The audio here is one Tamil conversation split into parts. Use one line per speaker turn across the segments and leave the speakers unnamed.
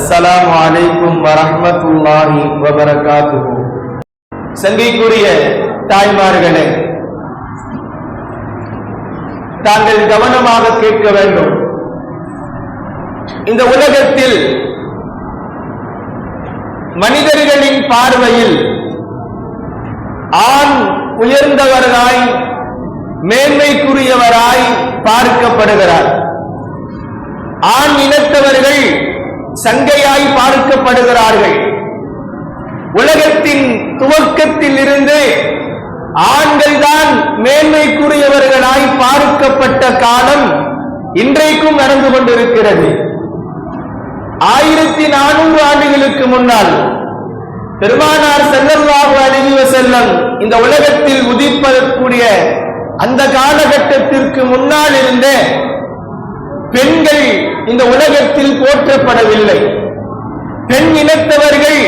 அஸ்ஸலாமு அலைக்கும் வரஹ்மத்துல்லாஹி வபரகாத்துஹு. சங்கைக்குரிய தாய்மார்களே தாங்கள் கவனமாக கேட்க வேண்டும். இந்த உலகத்தில் மனிதர்களின் பார்வையில் ஆண் உயர்ந்தவராய் மேன்மைக்குரியவராய் பார்க்கப்படுகிறார். ஆண் இனத்தவர்கள் சங்கையாய் பார்க்கப்படுகிறார்கள். உலகத்தின் துவக்கத்தில் இருந்து ஆண்கள் தான் மேன்மைக்குரியவர்களாய் பார்க்கப்பட்ட காலம் இன்றைக்கும் நடந்து கொண்டிருக்கிறது. ஆயிரத்தி நானூறு ஆண்டுகளுக்கு முன்னால் பெருமானார் செல்லல்லாஹு அலைஹி செல்லம் இந்த உலகத்தில் உதிப்பதற்குரிய அந்த காலகட்டத்திற்கு முன்னால் இருந்தே பெண்கள் இந்த உலகத்தில் போற்றப்படவில்லை. பெண் இனத்தவர்கள்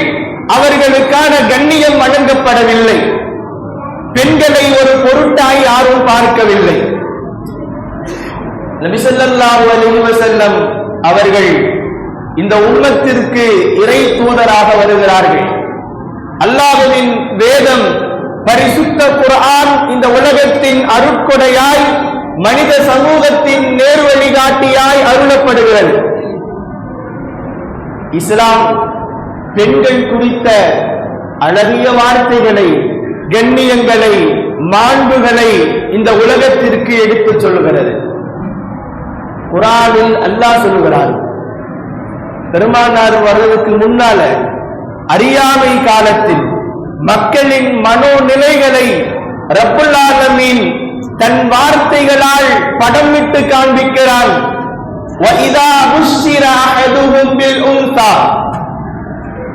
அவர்களுக்கான கண்ணியம் வழங்கப்படவில்லை. பெண்களை ஒரு பொருட்டாய் யாரும் பார்க்கவில்லை. நபிசல்லாஹு அலைஹி வஸல்லம் அவர்கள் இந்த உம்மத்திற்கு இறை தூதராக வருகிறார்கள். அல்லாஹுவின் வேதம் பரிசுத்த குரான் இந்த உலகத்தின் அருட்கொடையாய் மனித சமூகத்தின் நேர் வழிகாட்டியாய் அருளப்படுகிறது. இஸ்லாம் பெண்கள் குறித்த அழகிய வார்த்தைகளை கண்ணியங்களை மாண்புகளை இந்த உலகத்திற்கு எடுத்துச் சொல்லுகிறது. குரானில் அல்லாஹ் சொல்லுகிறார் பெருமானார் வர்றதுக்கு முன்னால அறியாமை காலத்தில் மக்களின் மனோநிலைகளை ரப்புல்லாலமின் தன் வார்த்தைகளால் படமிட்டு காண்பிக்கிறான்.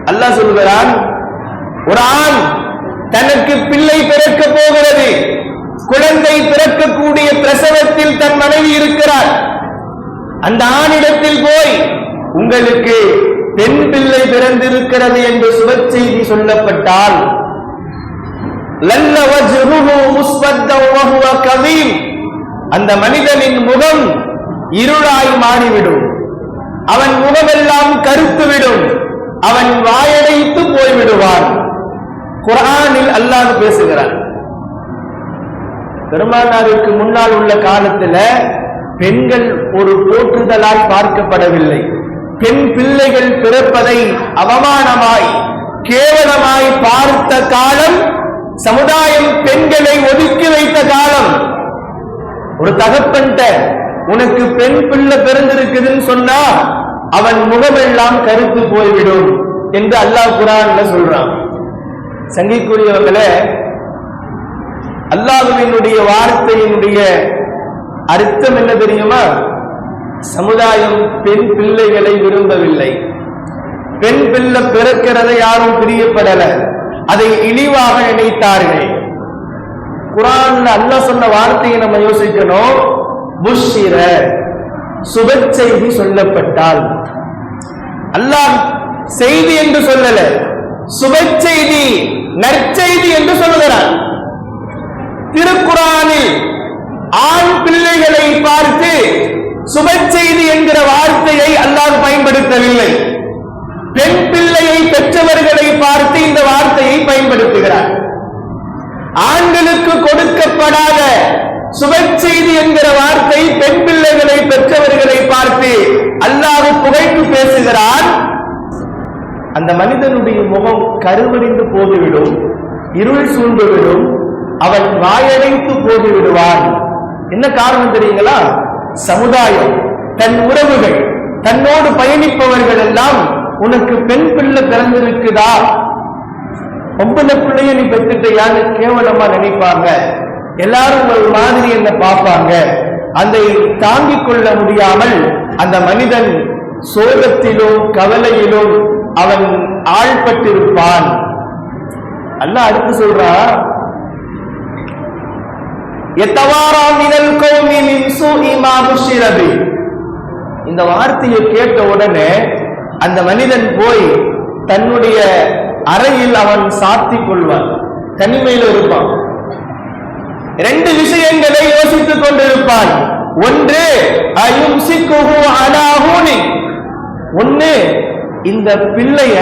அல்லாஹ் சொல்கிறான் ஒரு ஆண் தனக்கு பிள்ளை பிறக்க போகிறது. குழந்தை பிறக்கக்கூடிய பிரசவத்தில் தன் மனைவி இருக்கிறார். அந்த ஆணிடத்தில் போய் உங்களுக்கு பெண் பிள்ளை பிறந்திருக்கிறது என்று சுபச்செய்தி சொல்லப்பட்டால் லல்ல வஜ்ஹுஹு முஸ்வத்தம் வஹுவ கதீம். அந்த மனிதனின் முகம் இருளாய் மாறிவிடும். அவன் முகமெல்லாம் கருத்துவிடும். அவன் வாயடைத்து போய்விடுவான். குரானில் அல்லாஹ் பேசுகிறான். பெருமானாருக்கு முன்னால் உள்ள காலத்துல பெண்கள் ஒரு போற்றுதலாய் பார்க்கப்படவில்லை. பெண் பிள்ளைகள் பிறப்பதை அவமானமாய் கேவலமாய் பார்த்த காலம் சமுதாயம் பெண்களை ஒதுக்கி வைத்த காலம். ஒரு தகப்பன்ட்ட உனக்கு பெண் பிள்ளை பிறந்திருக்குதுன்னு சொன்னா அவன் முகமெல்லாம் கருத்து போய்விடும் என்று அல்லாஹ் குரான்ல சொல்றான். சங்கிக்குரியவர்களே அல்லாஹுவினுடைய வார்த்தையினுடைய அர்த்தம் என்ன தெரியுமா? சமுதாயம் பெண் பிள்ளைகளை விரும்பவில்லை. பெண் பிள்ளை பிறக்கிறதை யாரும் பிரியப்படலை. அதை இழிவாக நினைத்தார்கள். குரான் அல்ல சொன்ன வார்த்தையை நம்ம யோசிக்கணும். புஷிர சுப செய்தி சொல்லப்பட்டால். அல்லாஹ் செய்தி என்று சொல்லல. சுப செய்தி நற்செய்தி என்று சொல்லுகிறார். திருக்குறானில் ஆண் பிள்ளைகளை பார்த்து சுப செய்தி என்கிற வார்த்தையை அல்லாஹ் பயன்படுத்தவில்லை. பெண் பிள்ளையை பெற்றவர்கள் வார்த்தையை பயன்படுத்துகிறார். ஆண்களுக்கு கொடுக்கப்படாத சுப செய்தி என்கிற வார்த்தை பெண் பிள்ளைகளை பெற்றவர்களை பார்த்து அல்லாஹ் புகைத்து பேசுகிறான். அந்த மனிதனுடைய முகம் கருவடிந்து போதுவிடும் இருள் சூழ்ந்துவிடும் அவன் வாயடைத்து போது விடுவான் என்ன காரணம் தெரியுங்களா? சமுதாயம் தன் உறவுகள் தன்னோடு பயணிப்பவர்கள் எல்லாம் உனக்கு பெண் பிள்ளை பிறந்திருக்குதா? பொம்பளை பிள்ளைய நீ பெற்றுட்டையான்னு கேவலமா நினைப்பாங்க? எல்லாரும் ஒரு மாதிரி என்ன பார்ப்பாங்க. அதை தாங்கிக் கொள்ள முடியாமல் அந்த மனிதன் சோகத்திலும் கவலையிலும் அவன் ஆழ்பட்டிருப்பான் அல்ல அடுத்து சொல்றா எத்தவாரா மினல் கோமிலின் மின் சூஇ இந்த வார்த்தையை கேட்ட உடனே அந்த மனிதன் போய் தன்னுடைய அறையில் அவன் சாத்திக் கொள்வான். தனிமையில் இருப்பான். ரெண்டு விஷயங்களை யோசித்துக் கொண்டிருப்பான். ஒன்று அயும்சிக்குஹு ஒன்று இந்த பிள்ளைய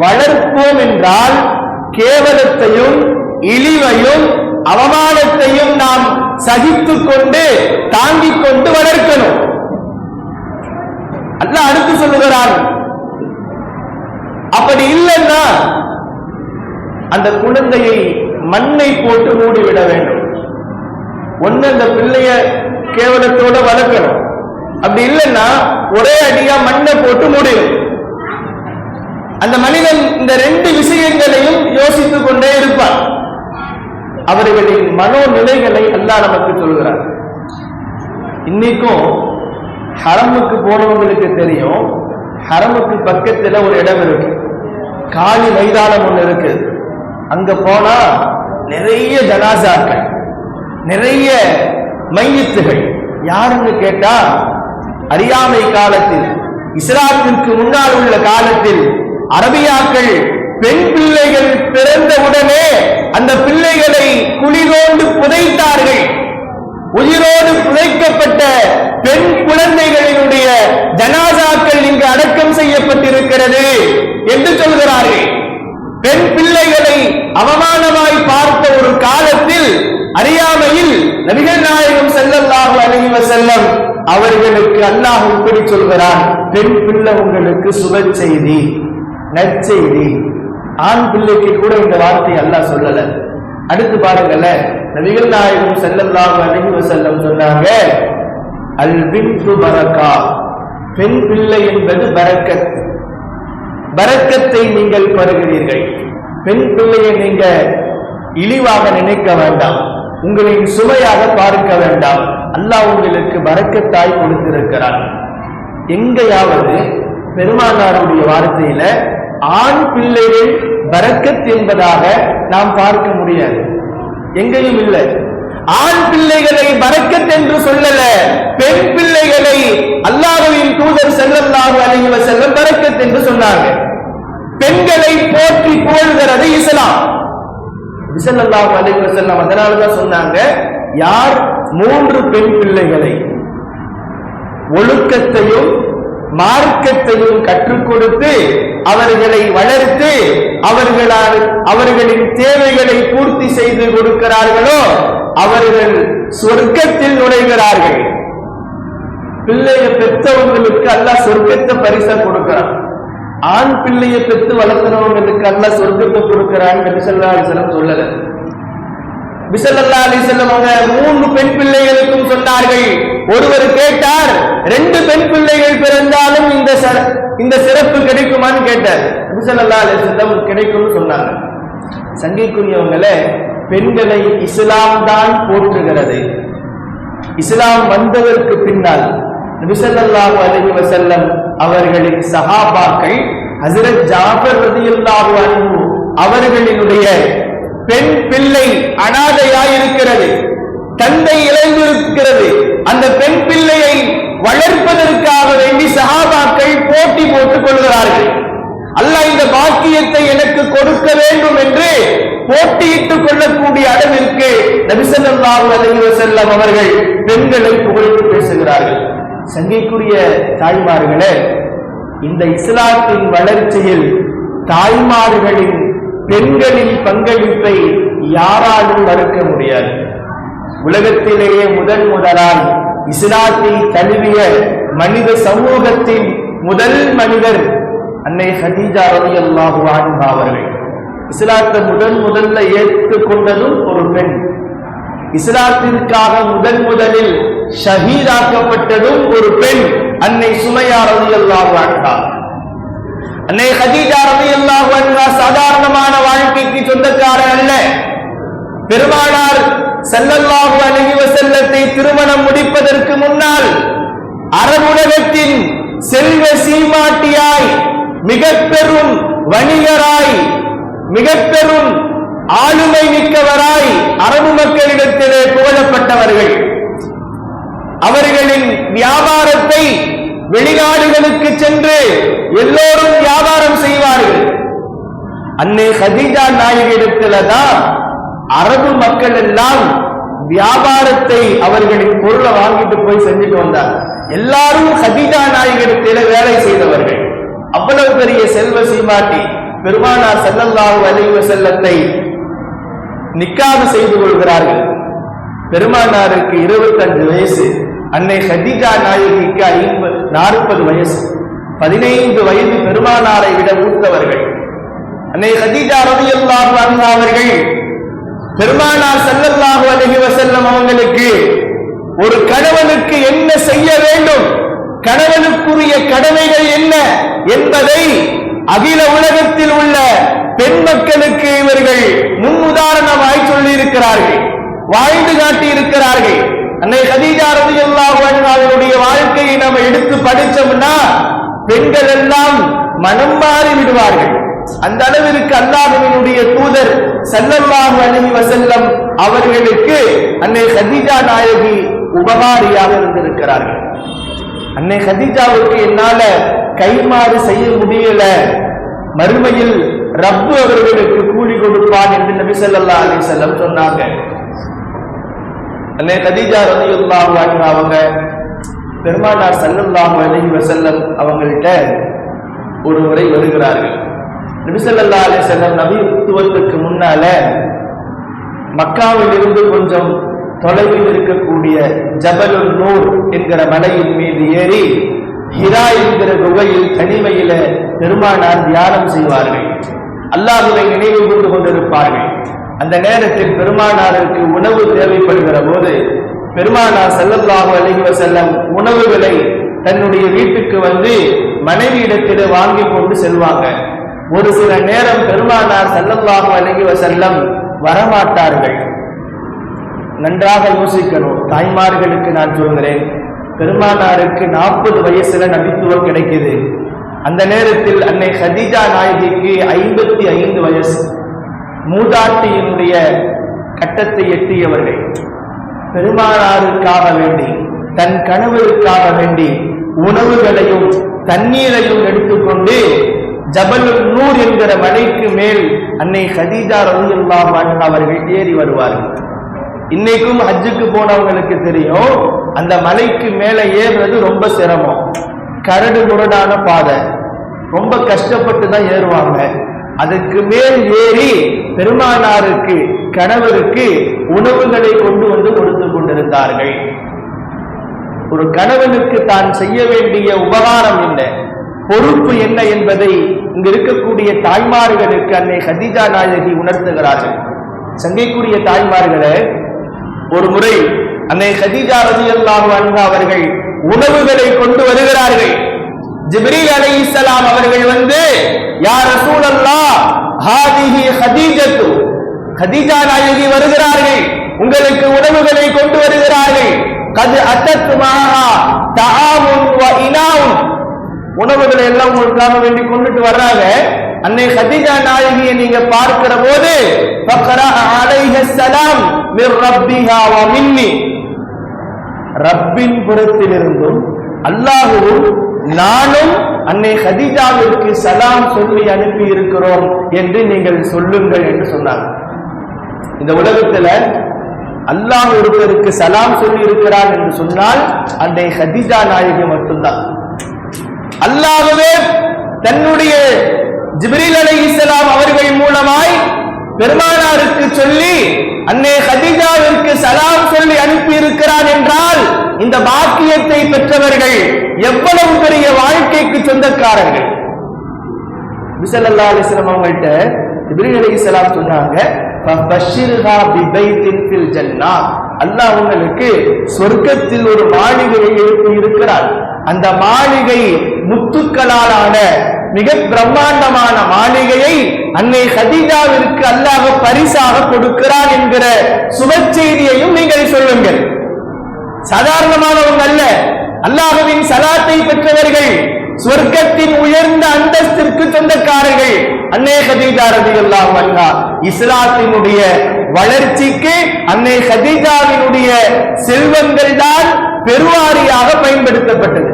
வளர்ப்போம் என்றால் கேவலத்தையும் இழிவையும் அவமானத்தையும் நாம் சகித்துக் கொண்டு தாங்கிக் கொண்டு வளர்க்கணும். அல்ல அடுத்து சொல்லுகிறான். அப்படி இல்லைன்னா அந்த குழந்தையை மண்ணை போட்டு மூடிவிட வேண்டும். ஒன்னு அந்த பிள்ளைய கேவலத்தோட வளர்க்கணும். அப்படி இல்லைன்னா ஒரே அடியா மண்ணை போட்டு மூடிடும் அந்த மனிதன் இந்த ரெண்டு விஷயங்களையும் யோசித்துக் கொண்டே இருப்பான். அவர்களின் மனோநிலைகளை அல்லாஹ் நமக்கு சொல்கிறார் இன்னைக்கும் ஹரமுக்கு போனவங்களுக்கு தெரியும். ஹரமுக்கு பக்கத்துல ஒரு இடம் இருக்கு. காலி மைதானம் ஒன்று இருக்குது அங்க போனா நிறைய ஜனாசாக்கள் நிறைய மையத்துகள். யாருன்னு கேட்டா அறியாமை காலத்தில் இஸ்லாத்திற்கு முன்னால் உள்ள காலத்தில் அரபியாக்கள் பெண் பிள்ளைகள் பிறந்தவுடனே அந்த பிள்ளைகளை குளிரோண்டு புதைத்தார்கள். உயிரோடு புதைக்கப்பட்ட பெண் குழந்தைகளினுடைய ஜனாசாக்கள் இங்கு அடக்கம் செய்யப்பட்டிருக்கிறது என்று சொல்கிறார்கள். பெண் பிள்ளைகளை அவமானமாய் பார்த்த ஒரு காலத்தில் அறியாமையில் நபிகள் நாயகம் ஸல்லல்லாஹு அலைஹி செல்லம் அவர்களுக்கு அல்லாஹ் இப்படி சொல்கிறான் பெண் பிள்ளை உங்களுக்கு சுப செய்தி நற்செய்தி. ஆண் பிள்ளைக்கு கூட இந்த வார்த்தை அல்லாஹ் சொல்லல. அடுத்து பாருங்கல்ல நபிகள் நாயகம் ஸல்லல்லாஹு அலைஹி செல்லம் சொன்னாங்க அல் பின் பரக்கா. பெண் பிள்ளை என்பது பரக்கத். பரக்கத்தை நீங்கள் பெறுகிறீர்கள் பெண் பிள்ளையை நீங்க இழிவாக நினைக்க வேண்டாம். உங்களின் சுவையாக பார்க்க வேண்டாம். அல்லாஹ் உங்களுக்கு வரக்கத்தாய் கொடுத்திருக்கிறார் எங்கேயாவது பெருமானாருடைய வார்த்தையில ஆண் பிள்ளைகள் பரக்கத் என்பதாக நாம் பார்க்க முடியாது. எங்கேயும் இல்லை. ஆண் பிள்ளைகளை பறக்கத் என்று சொல்லல பெண் பிள்ளைகளை அல்லாஹுவின் தூதர் ஸல்லல்லாஹு அலைஹி செல்லம் பறக்கத் என்று சொன்னாங்க பெண்களை போற்றி புகழ்கிறது இஸ்லாம். ஸல்லல்லாஹு அலைவ செல்லம் அதனால தான் சொன்னாங்க யார் மூன்று பெண் பிள்ளைகளை ஒழுக்கத்தையும் மார்க்கத்தையும் கற்றுக் கொடுத்து அவர்களை வளர்த்து அவர்களால் அவர்களின் தேவைகளை பூர்த்தி செய்து கொடுக்கிறார்களோ அவர்கள் சொர்க்கத்தில் நுழைகிறார்கள். பிள்ளைய பெற்றவங்களுக்கு அல்ல சொர்க்கத்தை பரிசா கொடுக்கிறான். ஆண் பிள்ளையை பெற்று வளர்த்தினவங்களுக்கு அல்ல சொர்க்கத்தை கொடுக்கிறான் நபி ஸல்லல்லாஹு சொல்லல. பிசல்லா அலிசல்லம் அவங்க மூன்று பெண் பிள்ளைகளுக்கும் சொன்னார்கள். ஒருவர் கேட்டார் ரெண்டு பெண் பிள்ளைகள் பிறந்தாலும் இந்த ச- இந்த சிறப்பு கிடைக்குமான்னு கேட்டார். பிசல்லா அலிசல்லம் கிடைக்கும்னு சொன்னாங்க. சங்கைக்குரியவங்களே பெண்களை இஸ்லாம் தான் போற்றுகிறது. இஸ்லாம் வந்ததற்கு பின்னால் நபிசல்லாஹு அலைஹி வசல்லம் அவர்களின் சஹாபாக்கள் ஹசரத் ஜாஃபர் ரலியல்லாஹு அன்ஹு அவர்களினுடைய பெண் பிள்ளை அனாதையாயிருக்கிறது. தந்தை இழந்திருக்கிறது அந்த பெண் பிள்ளையை வளர்ப்பதற்காக வேண்டி சஹாபாக்கள் போட்டி போட்டுக் கொள்கிறார்கள். அல்ல இந்த பாக்கியத்தை எனக்கு கொடுக்க வேண்டும் என்று போட்டியிட்டுக் கொள்ளக்கூடிய அளவிற்கு நபிசல்லாஹு அலைஹி வஸல்லம் அவர்கள் பெண்களை புகழ்ந்து பேசுகிறார்கள். சங்கைக்குரிய தாய்மார்களே இந்த இஸ்லாத்தின் வளர்ச்சியில் தாய்மார்களின் பெண்களின் பங்களிப்பை யாராலும் மறுக்க முடியாது. உலகத்திலேயே முதன் முதலால் இஸ்லாத்தை தழுவிய மனித சமூகத்தின் முதல் மனிதர் அன்னை ஹதீஜா ரவி அல்லாஹு அவர்கள். இஸ்லாத்தை முதன் முதல்ல ஏற்றுக்கொண்டதும் ஒரு பெண். இஸ்லாத்திற்காக முதன் முதலில் ஷஹீதாக்கப்பட்டதும் ஒரு பெண் அன்னை சுமையா ரவி அல்லாஹு அன்னை ஹதீஜா ரவி அல்லாஹு சாதாரணமான வாழ்க்கைக்கு சொந்தக்காரர் அல்ல. பெருமானார் செல்லல்லாஹு அழகிவ செல்லத்தை திருமணம் முடிப்பதற்கு முன்னால் அரபுலகத்தின் செல்வ சீமாட்டியாய் மிக பெரும் வணிகராய் மிக பெரும் ஆளுமை மிக்கவராய் அரபு மக்களிடத்திலே புகழப்பட்டவர்கள். அவர்களின் வியாபாரத்தை வெளிநாடுகளுக்கு சென்று எல்லோரும் வியாபாரம் செய்வார்கள். அன்னை ஹதீஜா நாயகிடத்துல தான் அரபு மக்கள் எல்லாம் வியாபாரத்தை அவர்களின் பொருளை வாங்கிட்டு போய் செஞ்சுட்டு வந்தார் எல்லாரும் ஹதீஜா நாயகிடத்தில் வேலை செய்தவர்கள். அவ்வளவு பெரிய செல்வ சீமாட்டி பெருமானார் ஸல்லல்லாஹு அலைஹி செல்லத்தை நிக்காது செய்து கொள்கிறார்கள். பெருமானாருக்கு இருபத்தஞ்சு வயசு அன்னை ஹதிகா நாயகிக்கு ஐம்பது நாற்பது வயசு. பதினைந்து வயது பெருமானாரை விட மூத்தவர்கள். அன்னை ஹதிகா ரலியல்லாஹு அன்ஹா அவர்கள் பெருமானார் ஸல்லல்லாஹு அலைஹி செல்லம் அவங்களுக்கு ஒரு கணவனுக்கு என்ன செய்ய வேண்டும்? கணவனுக்குரிய கடமைகள் என்ன என்பதை அகில உலகத்தில் உள்ள பெண் மக்களுக்கு இவர்கள் முன் உதாரணமாய் சொல்லி இருக்கிறார்கள் வாழ்ந்து காட்டி இருக்கிறார்கள் அன்னை ஹதீஜா ரவி அன்ஹா அவருடைய வாழ்க்கையை நம்ம எடுத்து படிச்சோம்னா பெண்கள் எல்லாம் மனம் மாறி விடுவார்கள். அந்த அளவிற்கு அல்லாஹ்வினுடைய தூதர் ஸல்லல்லாஹு அலைஹி வசல்லம் அவர்களுக்கு அன்னை ஹதீஜா நாயகி உபகாரியாக இருந்திருக்கிறார்கள். அன்னை ஹதீஜாவுக்கு என்னால கைமாறு செய்ய முடியல. மறுமையில் ரப்பு அவர்களுக்கு கூலி கொடுப்பான் என்று நபி ஸல்லல்லாஹு அலி செல்லம் சொன்னாங்க. அன்னை கதீஜா ரலியல்லாஹு அன்ஹா அவங்க பெருமானார் ஸல்லல்லாஹு அலைஹி வசல்லம் அவங்கள்ட்ட ஒரு முறை வருகிறார்கள். நபி ஸல்லல்லாஹு அலி வஸல்லம் நபித்துவத்துக்கு முன்னால மக்காவில் இருந்து கொஞ்சம் தொலைவில் இருக்கக்கூடிய ஜபலுல் நூர் என்கிற மலையின் மீது ஏறி ஹிரா என்கிற குகையில் தனிமையில பெருமானார் தியானம் செய்வார்கள். அல்லாஹுவை நினைவு கூர்ந்து கொண்டிருப்பார்கள் அந்த நேரத்தில் பெருமானாருக்கு உணவு தேவைப்படுகிற போது பெருமானார் ஸல்லல்லாஹு அழகிவ செல்லம் உணவுகளை தன்னுடைய வீட்டுக்கு வந்து மனைவியிடத்திலே வாங்கி கொண்டு செல்வாங்க. ஒரு சில நேரம் பெருமானார் ஸல்லல்லாஹு அழகிவ செல்லம் வரமாட்டார்கள். நன்றாக யோசிக்கணும். தாய்மார்களுக்கு நான் சொல்கிறேன் பெருமானாருக்கு நாற்பது வயசுல நபித்துவம் கிடைக்குது. அந்த நேரத்தில் அன்னை ஹதீஜா நாயகிக்கு ஐம்பத்தி ஐந்து வயசு. மூதாட்டியினுடைய கட்டத்தை எட்டியவர்கள் பெருமானாருக்காக வேண்டி தன் கணவருக்காக வேண்டி உணவுகளையும் தண்ணீரையும் எடுத்துக்கொண்டு ஜபலுல் நூர் என்கிற மலைக்கு மேல் அன்னை ஹதீஜா ரலியல்லாஹு அவர்கள் ஏறி வருவார்கள். இன்னைக்கும் ஹஜ்ஜுக்கு போனவங்களுக்கு தெரியும் அந்த மலைக்கு மேலே ஏறுறது ரொம்ப சிரமம். கரடு முரடான பாதை. ரொம்ப கஷ்டப்பட்டு தான் ஏறுவாங்க. அதுக்கு மேல் ஏறி பெருமானாருக்கு கணவருக்கு உணவுகளை கொண்டு வந்து கொடுத்து கொண்டிருந்தார்கள். ஒரு கணவனுக்கு தான் செய்ய வேண்டிய உபகாரம் என்ன? பொறுப்பு என்ன என்பதை இங்கு இருக்கக்கூடிய தாய்மார்களுக்கு அன்னை ஹதீஜா நாயகி உணர்த்துகிறார்கள். சங்கைக்குரிய தாய்மார்களை ஒரு முறை அன்னை ஹதீஜா ரலியல்லாஹு அன்ஹா அவர்கள் உணவுகளை கொண்டு வருகிறார்கள். ஜிப்ரீல் அலைஹிஸ்ஸலாம் அவர்கள் வந்து யார் ரசூல் அல்லா ஹாதிஹி ஹதீஜத்து. ஹதீஜா நாயகி வருகிறார்கள் உங்களுக்கு உணவுகளை கொண்டு வருகிறார்கள். கது அத்தத்து மகா தஆமுன் வ இனாவும் உணவுகளை எல்லாம் உங்களுக்காக வேண்டி கொண்டுட்டு வர்றாங்க. அன்னை ஹதீஜா நாயகியை நீங்க பார்க்கிற போது ரப்பின் புறத்திலிருந்தும் அல்லாஹுவும் நானும் அன்னை ஹதீஜாவிற்கு சலாம் சொல்லி அனுப்பி இருக்கிறோம் என்று நீங்கள் சொல்லுங்கள் என்று சொன்னார் இந்த உலகத்துல அல்லாஹ் ஒருவருக்கு சலாம் சொல்லி இருக்கிறார் என்று சொன்னால் அன்னை ஹதீஜா நாயகி மட்டும்தான். அல்லாகவே தன்னுடைய ஜிப்ரீல் இஸ்லாம் அவர்கள் மூலமாய் பெருமானாருக்கு சொல்லி அன்னை ஹதிஜாவிற்கு சலாம் சொல்லி அனுப்பி இருக்கிறான் என்றால் இந்த பாக்கியத்தை பெற்றவர்கள் எவ்வளவு பெரிய வாழ்க்கைக்கு சொந்தக்காரர்கள்? விசல்லா அலிஸ்லாம் அவங்கள்ட்ட ஜிபிரில் அலை இஸ்லாம் சொன்னாங்க அல்லா அல்லாஹ் உங்களுக்கு சொர்க்கத்தில் ஒரு மாளிகையை எழுப்பி இருக்கிறார். அந்த மாளிகை முத்துக்களாலான மிக பிரம்மாண்டமான மாளிகையை அன்னை ஹதீஜாவிற்கு அல்லாஹ் பரிசாக கொடுக்கிறார் என்கிற சுப செய்தியையும் நீங்கள் சொல்லுங்கள். சாதாரணமானவங்க அல்ல. அல்லாஹுவின் சலாத்தை பெற்றவர்கள் சொர்க்கத்தின் உயர்ந்த அந்தஸ்திற்கு சொந்தக்காரர்கள். அன்னே ஹதீஜா ரதி அல்லாஹ் இஸ்லாத்தினுடைய வளர்ச்சிக்கு அன்னை சதீஜாவினுடைய செல்வங்கள் தான் பெருவாரியாக பயன்படுத்தப்பட்டது.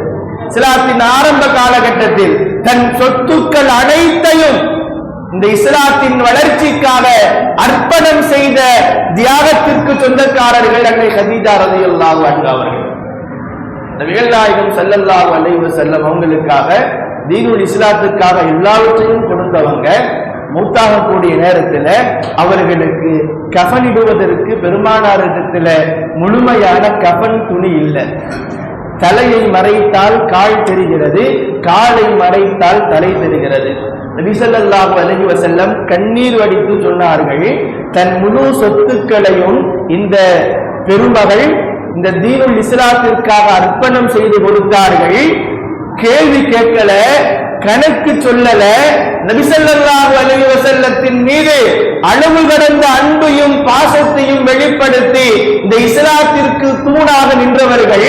இஸ்லாத்தின் ஆரம்ப காலகட்டத்தில் தன் சொத்துக்கள் அனைத்தையும் இந்த இஸ்லாத்தின் வளர்ச்சிக்காக அர்ப்பணம் செய்த தியாகத்திற்கு சொந்தக்காரர்கள் அன்னை சதீஜா ரலியல்லாஹு அவர்கள். நபிகள் நாயகம் ஸல்லல்லாஹு செல்லம் அவங்களுக்காக தீனுல் இஸ்லாத்துக்காக எல்லாவற்றையும் கொடுத்தவங்க மூத்தாகக்கூடிய நேரத்துல அவர்களுக்கு கஃனிடுவதற்கு பெருமானாரிடத்தில் முழுமையான கஃன் துணி இல்லை. தலையை மறைத்தால் கால் தெரிகிறது காலை மறைத்தால் தலை தெரிகிறது. நபிசல்லாஹு அலைஹி வசல்லம் கண்ணீர் வடித்து சொன்னார்கள் தன் முழு சொத்துக்களையும் இந்த பெருமகள் இந்த தீனுல் இஸ்லாத்திற்காக அர்ப்பணம் செய்து கொடுத்தார்கள். கேள்வி கேட்கல கணக்கு சொல்லல. நபிசல்லாஹு அலைஹி வஸல்லத்தின் மீது அளவு கடந்த அன்பையும் பாசத்தையும் வெளிப்படுத்தி இந்த இஸ்லாத்திற்கு தூணாக நின்றவர்கள்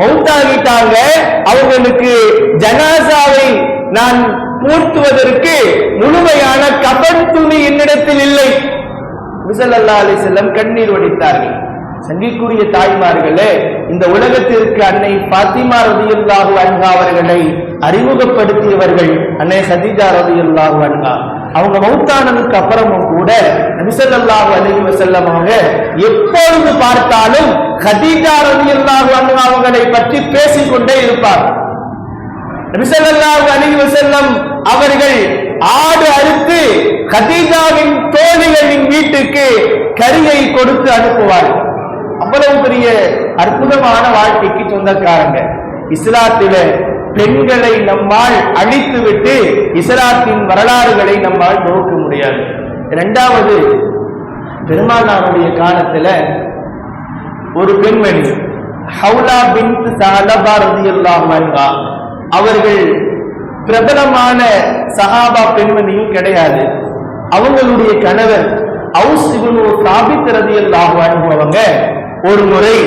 மௌத்தாகிட்டாங்க அவர்களுக்கு ஜனாசாவை நான் பூர்த்துவதற்கு முழுமையான கபன் துணி என்னிடத்தில் இல்லை. நபிசல்லா அலி செல்லம் கண்ணீர் வடித்தார்கள். சங்கிக்குரிய தாய்மார்களே இந்த உலகத்திற்கு அன்னை பாத்திமா ரதியுல்லாஹு அன்ஹா அவர்களை அறிமுகப்படுத்தியவர்கள் அன்னை ஹதீஜா ரதியுல்லாஹு அன்ஹா. அவங்க மௌத்தானதுக்கு அப்புறமும் கூட நபிசல்லாஹு அலைஹி வஸல்லம் அவங்க எப்பொழுது பார்த்தாலும் ஹதீஜா ரதியுல்லாஹு அன்ஹா அவங்களை பற்றி பேசிக்கொண்டே இருப்பார். நபிசல்லாஹு அலைஹி செல்லம் அவர்கள் ஆடு அறுத்து கதீஜாவின் தோழிகளின் வீட்டுக்கு கரியை கொடுத்து அனுப்புவார் அவ்வளவு பெரிய அற்புதமான வாழ்க்கைக்கு சொந்தக்காரங்க. இஸ்லாத்தில பெண்களை நம்மால் அழித்துவிட்டு இசலாத்தின் வரலாறுகளை நம்மால் நோக்க முடியாது. இரண்டாவது பெருமானாருடைய காலத்துல ஒரு பெண்மணி ஹவுலா பின் சலபா ரதியல்லாஹு அவர்கள் பிரபலமான சஹாபா பெண்மணியும் கிடையாது. அவங்களுடைய கணவர் அவுஸ் சாபித் ரதியல்லாஹு அவங்க ஒரு முறை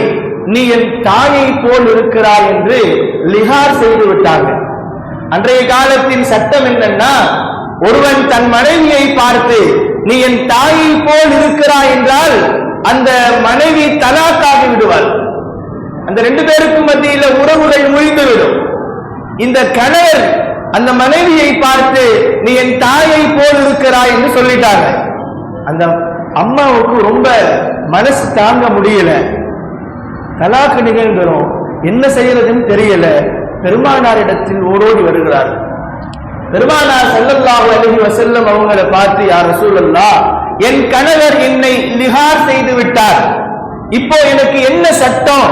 நீ என் தாயை போல் இருக்கிறாய் என்று லிஹார் செய்து விட்டாங்க அன்றைய காலத்தின் சட்டம் என்னன்னா ஒருவன் தன் மனைவியை பார்த்து நீ என் தாயை போல் இருக்கிறாய் என்றால் அந்த மனைவி தலாக்காகி விடுவாள். அந்த ரெண்டு பேருக்கும் மத்தியில உறவுகள் முறிந்துவிடும். இந்த கணவர் அந்த மனைவியை பார்த்து நீ என் தாயை போல் இருக்கிறாய் என்று சொல்லிட்டாங்க. அந்த அம்மாவுக்கு ரொம்ப மனசு தாங்க முடியல. தலாக்கு நிகழ்கிறோம் என்ன செய்யறதுன்னு தெரியல. பெருமானாரிடத்தில் ஓடோடி வருகிறார் பெருமானார் ஸல்லல்லாஹு அலைஹி வசல்லம் அவங்களை பார்த்து யார் சூழல்லா என் கணவர் என்னை லிஹார் செய்து விட்டார். இப்போ எனக்கு என்ன சட்டம்?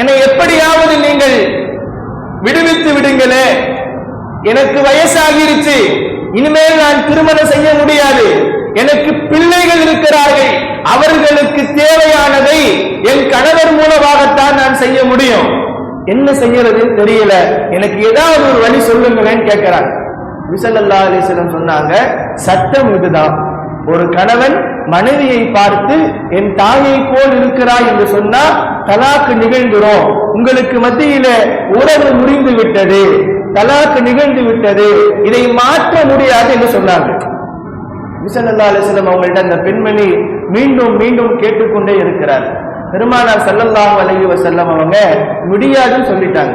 என்னை எப்படியாவது நீங்கள் விடுவித்து விடுங்களே. எனக்கு வயசாகிருச்சு. இனிமேல் நான் திருமணம் செய்ய முடியாது. எனக்கு பிள்ளைகள் இருக்கிறார்கள். அவர்களுக்கு தேவையானதை என் கணவர் மூலமாகத்தான் நான் செய்ய முடியும். என்ன செய்யறதுன்னு தெரியல. எனக்கு ஏதாவது ஒரு வழி சொல்லுங்களேன்னு கேட்கிறாங்க விசல்லல்லா அலிஸ்லம் சொன்னாங்க சட்டம் இதுதான் ஒரு கணவன் மனைவியை பார்த்து என் தாயை போல் இருக்கிறாய் என்று சொன்னா தலாக்கு நிகழ்ந்துரும். உங்களுக்கு மத்தியில உறவு முறிந்து விட்டது. தலாக்கு நிகழ்ந்து விட்டது. இதை மாற்ற முடியாது என்று சொன்னாங்க. நபிசல்லா அலிஸ்லம் அவங்கள்ட்ட அந்த பெண்மணி மீண்டும் மீண்டும் கேட்டுக்கொண்டே இருக்கிறார். பெருமானார் ஸல்லல்லாஹு அலைஹி செல்லம் அவங்க முடியாதுன்னு சொல்லிட்டாங்க.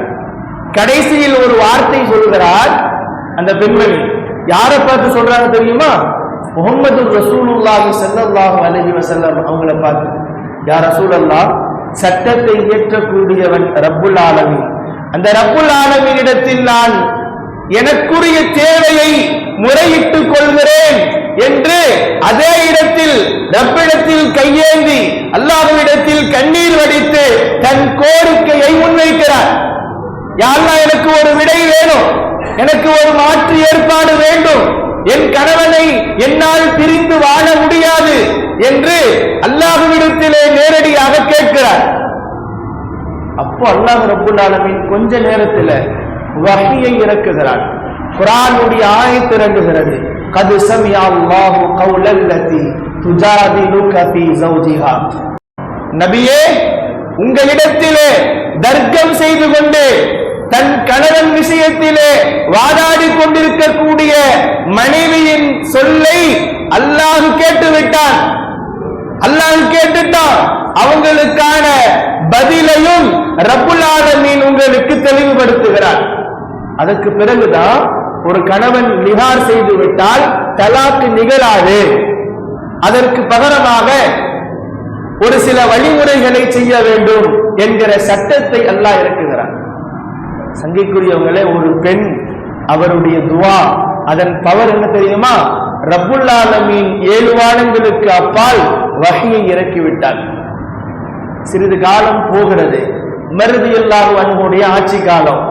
கடைசியில் ஒரு வார்த்தை சொல்கிறார் அந்த பெண்மணி. யாரை பார்த்து சொல்றாங்க தெரியுமா? முகமது ரசூலுல்லாஹி ஸல்லல்லாஹு அலைஹி செல்லம் அவங்கள பார்த்து. யா ரசூலல்லாஹ் சட்டத்தை இயற்றக்கூடியவன் ரப்புல் ஆலமி அந்த ரப்புல் ஆலமியிடத்தில் நான் எனக்குரிய தேவையை முறையிட்டுக் கொள்கிறேன் என்று அதே இடத்தில் ரப்பிடத்தில் கையேந்தி அல்லாஹ்விடத்தில் கண்ணீர் வடித்து தன் கோரிக்கையை முன்வைக்கிறார். யாரெல்லாம் எனக்கு ஒரு விடை வேணும். எனக்கு ஒரு மாற்று ஏற்பாடு வேண்டும். என் கணவனை என்னால் பிரிந்து வாழ முடியாது என்று அல்லாஹ்விடத்திலே நேரடியாக கேட்கிறார். அப்போ அல்லாஹ் ரபுல்லாலமின் கொஞ்ச நேரத்தில் வகையை இறக்குகிறான். குரானுடைய ஆயத்து இறங்குகிறது. கது சமியா அல்லாஹு கௌலல்லதி துஜாதிலுக ஃபீ ஜௌஜிஹா நபியே உங்களிடத்திலே தர்க்கம் செய்து கொண்டு தன் கணவன் விஷயத்திலே வாதாடி கொண்டிருக்கக்கூடிய மனைவியின் சொல்லை அல்லாஹ் கேட்டு விட்டான் அல்லாஹ் கேட்டுட்டான். அவங்களுக்கான பதிலையும் ரப்புல் ஆலமீன் உங்களுக்கு தெளிவுபடுத்துகிறார். அதற்கு பிறகுதான் ஒரு கணவன் நிகார் செய்து விட்டால் தலாக்கு நிகழாது. அதற்கு பகரமாக ஒரு சில வழிமுறைகளை செய்ய வேண்டும் என்கிற சட்டத்தை அல்லாஹ் இறக்குகிறார் சங்கைக்குரியவங்களே ஒரு பெண் அவருடைய துவா அதன் பவர் என்ன தெரியுமா? ரபுல்லாலமின் ஏழு வானங்களுக்கு அப்பால் வகையை இறக்கிவிட்டார் சிறிது காலம் போகிறது. மருதி அல்லாஹ் அன்புடைய ஆட்சி காலம்.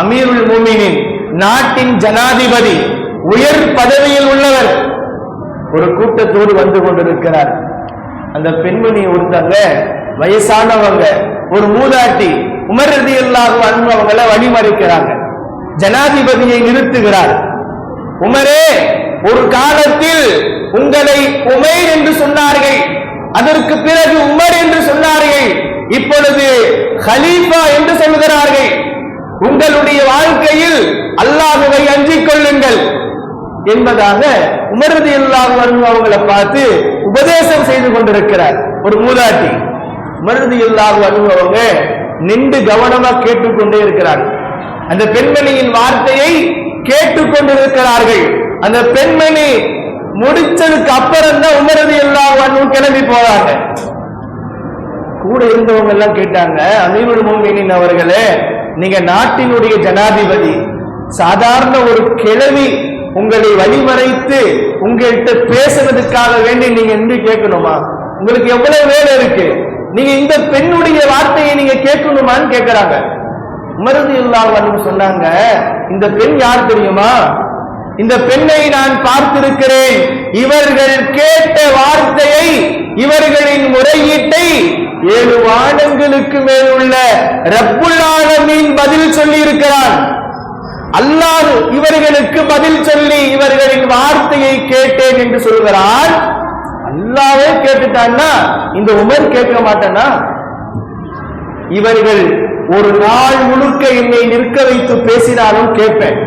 அமீருல் மூமினின் நாட்டின் ஜனாதிபதி உயர் பதவியில் உள்ளவர். ஒரு கூட்டத்தோடு வந்து கொண்டிருக்கிறார். அந்த பெண்மணி ஒருத்தங்க வயசானவங்க ஒரு மூதாட்டி உமர் ரதி அல்லாஹ் வழிமறைக்கிறாங்க வழிமறிக்கிறாங்க. ஜனாதிபதியை நிறுத்துகிறார். உமரே ஒரு காலத்தில் உங்களை உமைர் என்று சொன்னார்கள். அதற்கு பிறகு உமர் என்று சொன்னார்கள். இப்பொழுது ஹலீஃபா என்று சொல்கிறார்கள். உங்களுடைய வாழ்க்கையில் அல்லாஹுவை அஞ்சிக் கொள்ளுங்கள். என்பதாக உமரது வரும் அவங்களை பார்த்து உபதேசம் செய்து கொண்டிருக்கிறார். ஒரு மூதாட்டி. உமரது வரும் அவங்க நின்று கவனமா கேட்டுக்கொண்டே இருக்கிறார். அந்த பெண்மணியின் வார்த்தையை கேட்டுக்கொண்டிருக்கிறார்கள். அந்த பெண்மணி முடிச்சதுக்கு அப்புறம் தான் உமரது இல்லாஹ் கிளம்பி போறாங்க. கூட இருந்தவங்க எல்லாம் கேட்டாங்க அமீருல் மோமினின் அவர்களே நீங்க நாட்டினுடைய ஜனாதிபதி சாதாரண ஒரு கிழவி உங்களை வழிமறைத்து உங்கள்கிட்ட பேசுறதுக்காக வேண்டி நீங்க என்று கேட்கணுமா? உங்களுக்கு எவ்வளவு வேலை இருக்கு? நீங்க இந்த பெண்ணுடைய வார்த்தையை நீங்க கேட்கணுமான்னு கேட்கிறாங்க உமரது இல்லாமல் சொன்னாங்க இந்த பெண் யார் தெரியுமா? இந்த பெண்ணை நான் பார்த்திருக்கிறேன். இவர்கள் கேட்ட வார்த்தையை இவர்களின் முறையீட்டை ஏழு வானங்களுக்கு மேல் உள்ள ரப்புல்லாலமின் பதில் சொல்லி இருக்கிறான் அல்லாஹ் இவர்களுக்கு பதில் சொல்லி இவர்களின் வார்த்தையை கேட்டேன் என்று சொல்கிறான். அல்லாவே கேட்டுட்டான்னா இந்த உமர் கேட்க மாட்டானா? இவர்கள் ஒரு நாள் முழுக்க என்னை நிற்க வைத்து பேசினாலும் கேட்பேன்.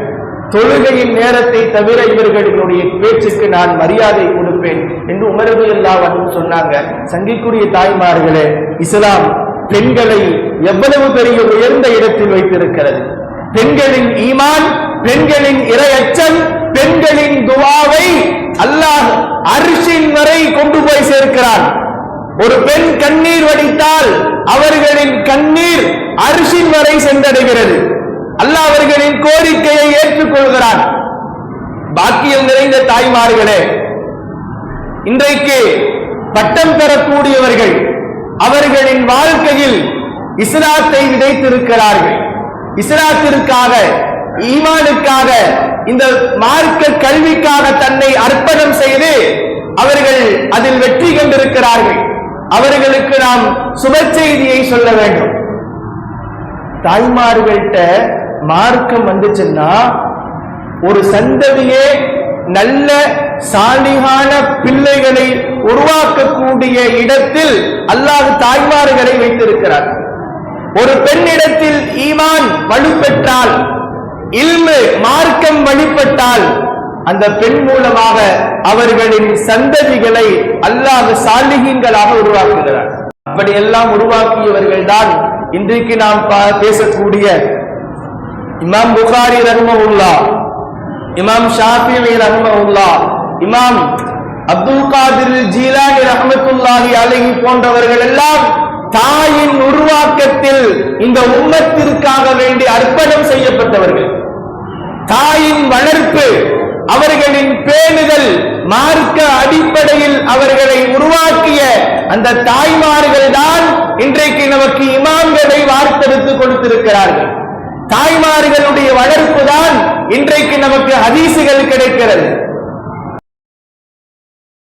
தொழுகையின் நேரத்தை தவிர இவர்களுடைய பேச்சுக்கு நான் மரியாதை கொடுப்பேன் என்று உமரது எல்லாம் சொன்னாங்க. சங்கிக்குரிய தாய்மார்களே இஸ்லாம் பெண்களை எவ்வளவு பெரிய உயர்ந்த இடத்தில் வைத்திருக்கிறது. பெண்களின் ஈமான் பெண்களின் இரையச்சம் பெண்களின் துவாவை அல்லாஹ் அரிசின் வரை கொண்டு போய் சேர்க்கிறான். ஒரு பெண் கண்ணீர் வடித்தால் அவர்களின் கண்ணீர் அரிசின் வரை சென்றடைகிறது. அல்லாஹ் அவர்களின் கோரிக்கையை ஏற்றுக்கொள்கிறான். பாக்கியம் நிறைந்த தாய்மார்களே இன்றைக்கு பட்டம் பெறக்கூடியவர்கள் அவர்களின் வாழ்க்கையில் இஸ்லாத்தை விதைத்திருக்கிறார்கள். இஸ்லாத்திற்காக ஈமானுக்காக இந்த மார்க்க கல்விக்காக தன்னை அர்ப்பணம் செய்து அவர்கள் அதில் வெற்றி கண்டிருக்கிறார்கள். அவர்களுக்கு நாம் சுப செய்தியை சொல்ல வேண்டும். தாய்மார்கள்ட்ட மார்க்கம் வந்துச்சுன்னா ஒரு சந்ததியே நல்ல சாலிகான பிள்ளைகளை உருவாக்கக்கூடிய இடத்தில் அல்லாஹ் தாய்மார்களை வைத்திருக்கிறார். ஒரு பெண்ணிடத்தில் ஈமான் வலுப்பெற்றால் இல்மு மார்க்கம் வழிபட்டால் அந்த பெண் மூலமாக அவர்களின் சந்ததிகளை அல்லாஹ் சாலிகங்களாக உருவாக்குகிறார். அப்படி எல்லாம் உருவாக்கியவர்கள் தான் இன்றைக்கு நாம் பா- பேசக்கூடிய இமாம் புகாரி ரஹ்மவுல்லா இமாம் ஷாஃபி ரஹ்மவுல்லா இமாம் அப்துல் காதிர் ஜீலானி ரஹமத்துல்லாஹி அலஹி போன்றவர்கள் எல்லாம் தாயின் உருவாக்கத்தில் இந்த உம்மத்திற்காக வேண்டி அர்ப்பணம் செய்யப்பட்டவர்கள். தாயின் வளர்ப்பு அவர்களின் பேணுதல் மார்க்க அடிப்படையில் அவர்களை உருவாக்கிய அந்த தாய்மார்கள் தான் இன்றைக்கு நமக்கு இமாம்களை வார்த்தெடுத்து கொடுத்திருக்கிறார்கள். தாய்மார்களுடைய வளர்ப்பு தான் இன்றைக்கு நமக்கு ஹதீசுகள் கிடைக்கிறது.